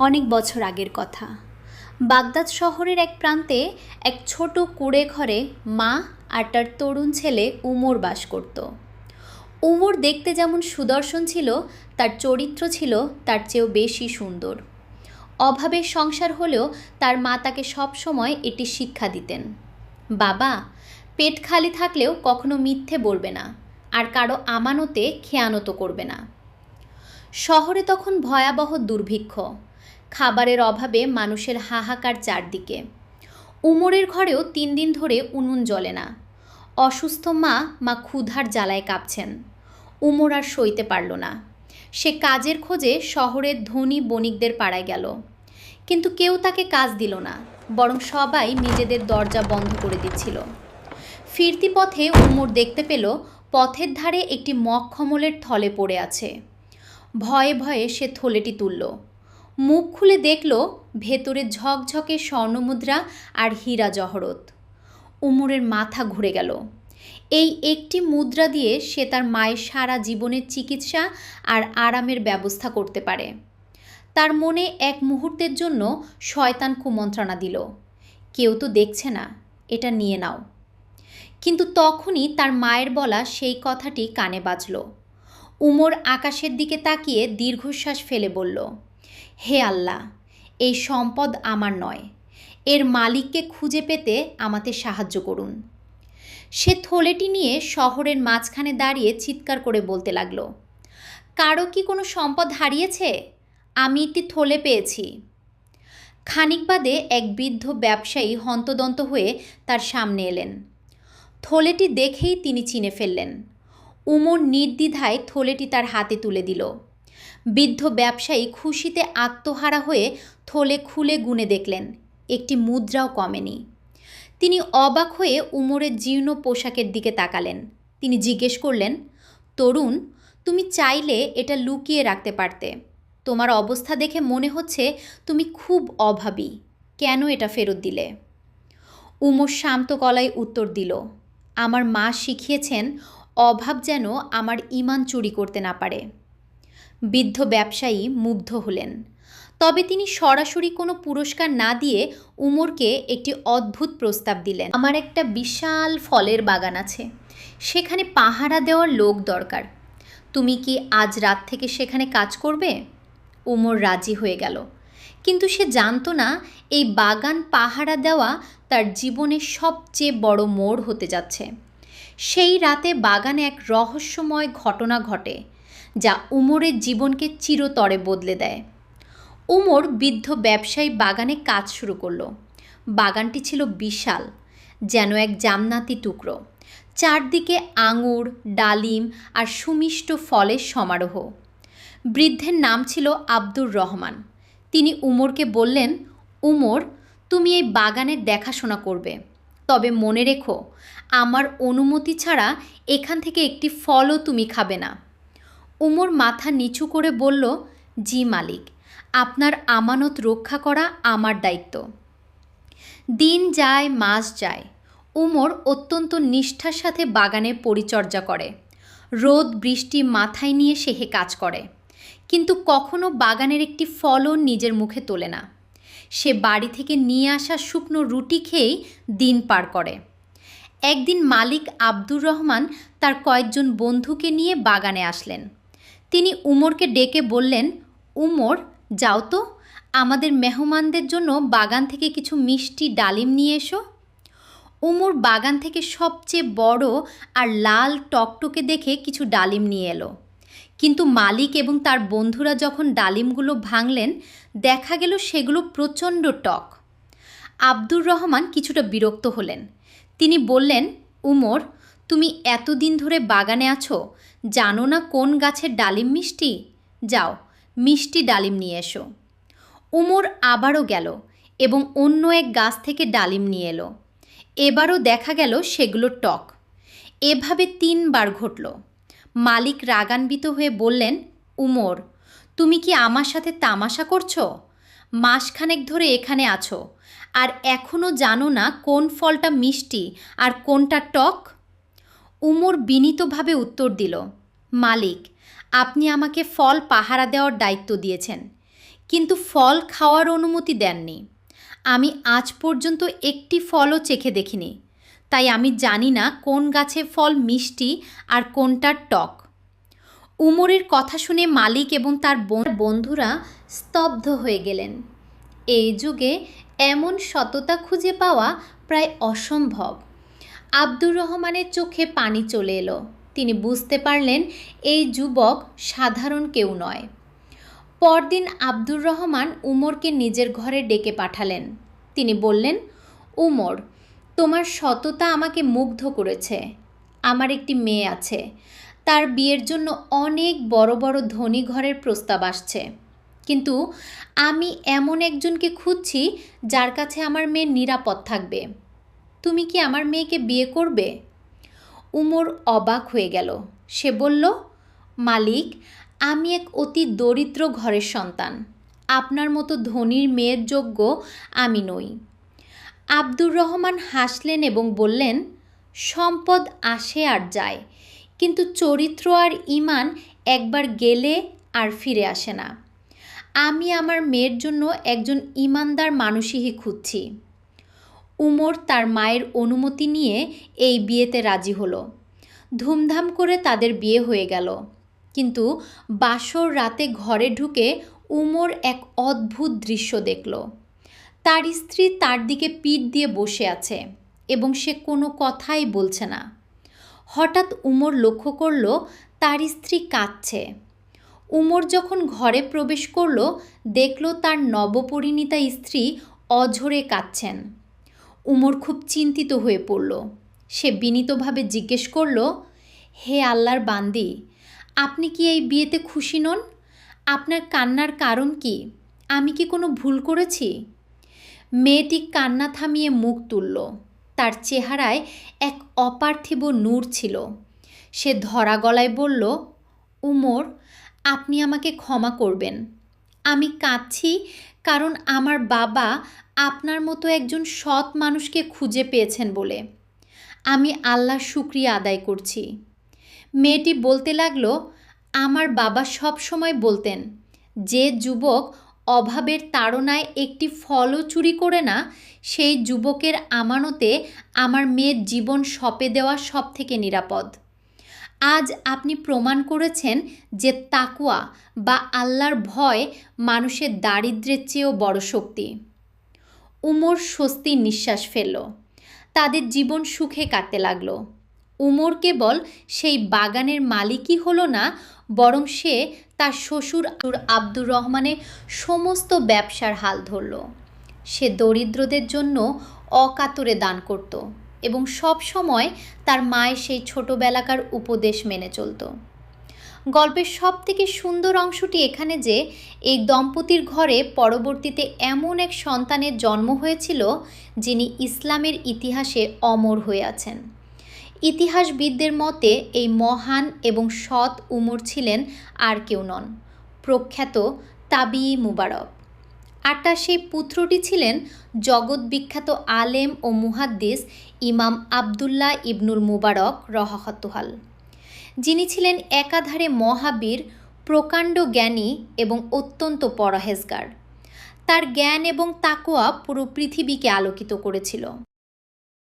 অনেক বছর আগের কথা। বাগদাদ শহরের এক প্রান্তে এক ছোট কুড়ে ঘরে মা আর তার তরুণ ছেলে উমর বাস করত। উমর দেখতে যেমন সুদর্শন ছিল, তার চরিত্র ছিল তার চেয়েও বেশি সুন্দর। অভাবের সংসার হলেও তার মা তাকে সবসময় এটি শিক্ষা দিতেন। বাবা, পেট খালি থাকলেও কখনো মিথ্যে বলবে না আর কারও আমানতে খেয়ানত করবে না। শহরে তখন ভয়াবহ দুর্ভিক্ষ। খাবারের অভাবে মানুষের হাহাকার চারদিকে। উমরের ঘরেও তিন দিন ধরে উনুন জ্বলে না। অসুস্থ মা মা ক্ষুধার জ্বালায় কাঁপছেন। উমর আর সইতে পারল না। সে কাজের খোঁজে শহরের ধনী বণিকদের পাড়ায় গেল। কিন্তু কেউ তাকে কাজ দিল না, বরং সবাই নিজেদের দরজা বন্ধ করে দিচ্ছিল। ফিরতি পথে উমর দেখতে পেল, পথের ধারে একটি মখমলের থলে পড়ে আছে। ভয়ে ভয়ে সে থলেটি তুলল। মুখ খুলে দেখল ভেতরে ঝকঝকে স্বর্ণমুদ্রা আর হীরা জহরত। উমরের মাথা ঘুরে গেল। এই একটি মুদ্রা দিয়ে সে তার মায়ের সারা জীবনের চিকিৎসা আর আরামের ব্যবস্থা করতে পারে। তার মনে এক মুহূর্তের জন্য শয়তান কুমন্ত্রণা দিল। কেউ তো দেখছে না, এটা নিয়ে নাও। কিন্তু তখনই তার মায়ের বলা সেই কথাটি কানে বাজল। উমর আকাশের দিকে তাকিয়ে দীর্ঘশ্বাস ফেলে বলল হে আল্লাহ, এই সম্পদ আমার নয়। এর মালিককে খুঁজে পেতে আমাকে সাহায্য করুন। সে থলেটি নিয়ে শহরের মাঝখানে দাঁড়িয়ে চিৎকার করে বলতে লাগল, কারও কি কোনো সম্পদ হারিয়েছে? আমি একটি থলে পেয়েছি। খানিক বাদে এক বৃদ্ধ ব্যবসায়ী হন্তদন্ত হয়ে তার সামনে এলেন। থলেটি দেখেই তিনি চিনে ফেললেন। উমর নির্দ্বিধায় থলেটি তার হাতে তুলে দিল। বৃদ্ধ ব্যবসায়ী খুশিতে আত্মহারা হয়ে থলে খুলে গুনে দেখলেন। একটি মুদ্রাও কমেনি। তিনি অবাক হয়ে উমরের জীর্ণ পোশাকের দিকে তাকালেন। তিনি জিজ্ঞেস করলেন, তরুণ, তুমি চাইলে এটা লুকিয়ে রাখতে পারতে। তোমার অবস্থা দেখে মনে হচ্ছে তুমি খুব অভাবী। কেন এটা ফেরত দিলে? উমর শান্ত গলায় উত্তর দিল, আমার মা শিখিয়েছেন, অভাব যেন আমার ইমান চুরি করতে না পারে। বৃদ্ধ ব্যবসায়ী মুগ্ধ হলেন। তবে তিনি সরাসরি কোনো পুরস্কার না দিয়ে উমরকে একটি অদ্ভুত প্রস্তাব দিলেন। আমার একটা বিশাল ফলের বাগান আছে। সেখানে পাহারা দেওয়ার লোক দরকার। তুমি কি আজ রাত থেকে সেখানে কাজ করবে? উমর রাজি হয়ে গেল। কিন্তু সে জানতো না এই বাগান পাহারা দেওয়া তার জীবনের সবচেয়ে বড় মোড় হতে যাচ্ছে। সেই রাতে বাগানে এক রহস্যময় ঘটনা ঘটে। যা উমরের জীবনকে চিরতরে বদলে দেয়। উমর বৃদ্ধ ব্যবসায়ী বাগানে কাজ শুরু করল। বাগানটি ছিল বিশাল, যেন এক জামনাতি টুকরো। চারদিকে আঙুর, ডালিম আর সুমিষ্ট ফলের সমারোহ। বৃদ্ধের নাম ছিল আব্দুর রহমান। তিনি উমরকে বললেন, উমর, তুমি এই বাগানের দেখাশোনা করবে। তবে মনে রেখো, আমার অনুমতি ছাড়া এখান থেকে একটি ফলও তুমি খাবে না। উমর মাথা নিচু করে বলল, জি, মালিক, আপনার আমানত রক্ষা করা আমার দায়িত্ব। দিন যায়, মাস যায়। উমর অত্যন্ত নিষ্ঠার সাথে বাগানে পরিচর্যা করে। রোদ, বৃষ্টি মাথায় নিয়ে সেহে কাজ করে। কিন্তু কখনো বাগানের একটি ফলও নিজের মুখে তোলে না। সে বাড়ি থেকে নিয়ে আসা শুকনো রুটি খেয়েই দিন পার করে। একদিন মালিক আব্দুর রহমান তার কয়েকজন বন্ধুকে নিয়ে বাগানে আসলেন। তিনি উমরকে ডেকে বললেন, উমর, যাও তো, আমাদের মেহমানদের জন্য বাগান থেকে কিছু মিষ্টি ডালিম নিয়ে এসো। উমর বাগান থেকে সবচেয়ে বড় আর লাল টকটকে দেখে কিছু ডালিম নিয়ে এলো। কিন্তু মালিক এবং তার বন্ধুরা যখন ডালিমগুলো ভাঙলেন, দেখা গেল সেগুলো প্রচণ্ড টক। আব্দুর রহমান কিছুটা বিরক্ত হলেন। তিনি বললেন, উমর, তুমি এতদিন ধরে বাগানে আছো জানো না কোন গাছের ডালিম মিষ্টি? যাও, মিষ্টি ডালিম নিয়ে এসো। উমর আবারও গেল এবং অন্য এক গাছ থেকে ডালিম নিয়ে এলো। এবারও দেখা গেল সেগুলো টক। এভাবে তিনবার ঘটল। মালিক রাগান্বিত হয়ে বললেন, উমর, তুমি কি আমার সাথে তামাশা করছ? মাসখানেক ধরে এখানে আছো। আর এখনও জানো না কোন ফলটা মিষ্টি আর কোনটা টক? উমর বিনীতভাবে উত্তর দিল, মালিক, আপনি আমাকে ফল পাহারা দেওয়ার দায়িত্ব দিয়েছেন, কিন্তু ফল খাওয়ার অনুমতি দেননি। আমি আজ পর্যন্ত একটি ফলও চেখে দেখিনি, তাই আমি জানি না কোন গাছে ফল মিষ্টি আর কোনটার টক। উমরের কথা শুনে মালিক এবং তার বোন- বন্ধুরা স্তব্ধ হয়ে গেলেন। এই যুগে এমন সততা খুঁজে পাওয়া প্রায় অসম্ভব। আব্দুর রহমানের চোখে পানি চলে এলো। তিনি বুঝতে পারলেন, এই যুবক সাধারণ কেউ নয়। পরদিন আব্দুর রহমান উমরকে নিজের ঘরে ডেকে পাঠালেন। তিনি বললেন, উমর, তোমার সততা আমাকে মুগ্ধ করেছে। আমার একটি মেয়ে আছে। তার বিয়ের জন্য অনেক বড় বড় ধনী ঘরের প্রস্তাব আসছে। কিন্তু আমি এমন একজনকে খুঁজছি যার কাছে আমার মেয়ে নিরাপদ থাকবে। তুমি কি আমার মেয়েকে বিয়ে করবে? উমর অবাক হয়ে গেল। সে বলল, মালিক, আমি এক অতি দরিদ্র ঘরের সন্তান। আপনার মতো ধনীর মেয়ের যোগ্য আমি নই। আব্দুর রহমান হাসলেন এবং বললেন, সম্পদ আসে আর যায়, কিন্তু চরিত্র আর ইমান একবার গেলে আর ফিরে আসে না। আমি আমার মেয়ের জন্য একজন ইমানদার মানুষই খুঁজছি। উমর তার মায়ের অনুমতি নিয়ে এই বিয়েতে রাজি হলো। ধুমধাম করে তাদের বিয়ে হয়ে গেল। কিন্তু বাসর রাতে ঘরে ঢুকে উমর এক অদ্ভুত দৃশ্য দেখল। তার স্ত্রী তার দিকে পিঠ দিয়ে বসে আছে এবং সে কোনো কথাই বলছে না। হঠাৎ উমর লক্ষ্য করল তার স্ত্রী কাঁদছে। উমর যখন ঘরে প্রবেশ করল, দেখল তার নবপরিণীতা স্ত্রী অঝরে কাঁদছেন। উমর খুব চিন্তিত হয়ে পড়ল। সে বিনীতভাবে জিজ্ঞেস করল, হে আল্লাহর বান্দি, আপনি কি এই বিয়েতে খুশি নন? আপনার কান্নার কারণ কি? আমি কি কোনো ভুল করেছি? মেয়েটি কান্না থামিয়ে মুখ তুলল। তার চেহারায় এক অপার্থিব নূর ছিল। সে ধরা গলায় বলল, উমর, আপনি আমাকে ক্ষমা করবেন। আমি কাঁদছি কারণ আমার বাবা আপনার মতো একজন সৎ মানুষকে খুঁজে পেয়েছেন বলে। আমি আল্লাহর শুক্রিয়া আদায় করছি। মেয়েটি বলতে লাগল, আমার বাবা সব সময় বলতেন, যে যুবক অভাবের তাড়নায় একটি ফলও চুরি করে না, সেই যুবকের আমানতে আমার মেয়ের জীবন সঁপে দেওয়া সব থেকে নিরাপদ। আজ আপনি প্রমাণ করেছেন যে তাকুয়া বা আল্লাহর ভয় মানুষের দারিদ্র্যের চেয়েও বড় শক্তি। উমর স্বস্তির নিঃশ্বাস ফেলল। তাদের জীবন সুখে কাটতে লাগল। উমর কেবল সেই বাগানের মালিকই হলো না, বরং সে তার শ্বশুর আব্দুর রহমানের সমস্ত ব্যবসার হাল ধরল। সে দরিদ্রদের জন্য অকাতরে দান করত। এবং সব সময় তার মায়ের সেই ছোটোবেলাকার উপদেশ মেনে চলত। গল্পের সব থেকে সুন্দর অংশটি এখানে যে, এই দম্পতির ঘরে পরবর্তীতে এমন এক সন্তানের জন্ম হয়েছিল যিনি ইসলামের ইতিহাসে অমর হয়ে আছেন। ইতিহাসবিদদের মতে এই মহান এবং সৎ উমর ছিলেন আর কেউ নন। প্রখ্যাত তাবিই মুবারক। আর তার সেই পুত্রটি ছিলেন জগৎ বিখ্যাত আলেম ও মুহাদ্দিস ইমাম আবদুল্লাহ ইবনুল মুবারক রহাহতুহাল যিনি ছিলেন একাধারে মহাবীর, প্রকাণ্ড জ্ঞানী এবং অত্যন্ত পরহেজগার। তার জ্ঞান এবং তাকোয়া পুরো পৃথিবীকে আলোকিত করেছিল।